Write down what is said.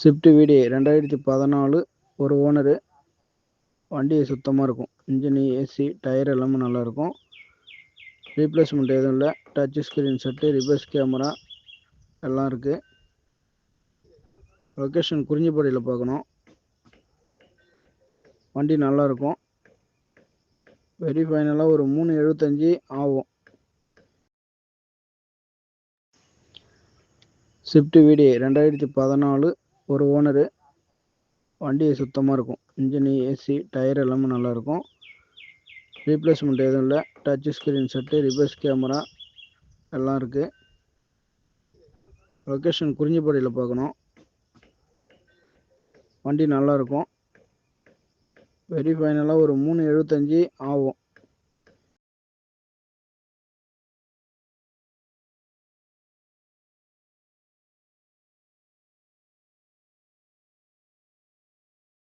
Swift விடி ரெண்டாயிரத்தி பதினாலு ஒரு ஓனரு வண்டி சுத்தமாக இருக்கும். இன்ஜின் ஏசி டயர் எல்லாமே நல்லாயிருக்கும் ரீப்ளேஸ்மெண்ட் எதுவும் இல்லை. Touch screen set reverse camera எல்லாம் இருக்குது லொக்கேஷன் குறிஞ்சிப்பாடியில் பார்க்கணும். வண்டி நல்லாயிருக்கும் வெரி ஃபைனலாக ஒரு மூணு எழுபத்தஞ்சி ஆகும். ஸ்விஃப்ட் விடி ரெண்டாயிரத்தி பதினாலு ஒரு ஓனரு. வண்டி சுத்தமாக இருக்கும். இன்ஜின் ஏசி டயர் எல்லாமே நல்லாயிருக்கும் ரீப்ளேஸ்மெண்ட் எதுவும் இல்லை. Touch screen set reverse camera எல்லாம் இருக்குது லொக்கேஷன் குறிஞ்சிப்பாடியில் பார்க்கணும். வண்டி நல்லாயிருக்கும் வெரி ஃபைனலாக ஒரு மூணு எழுபத்தஞ்சி ஆகும்.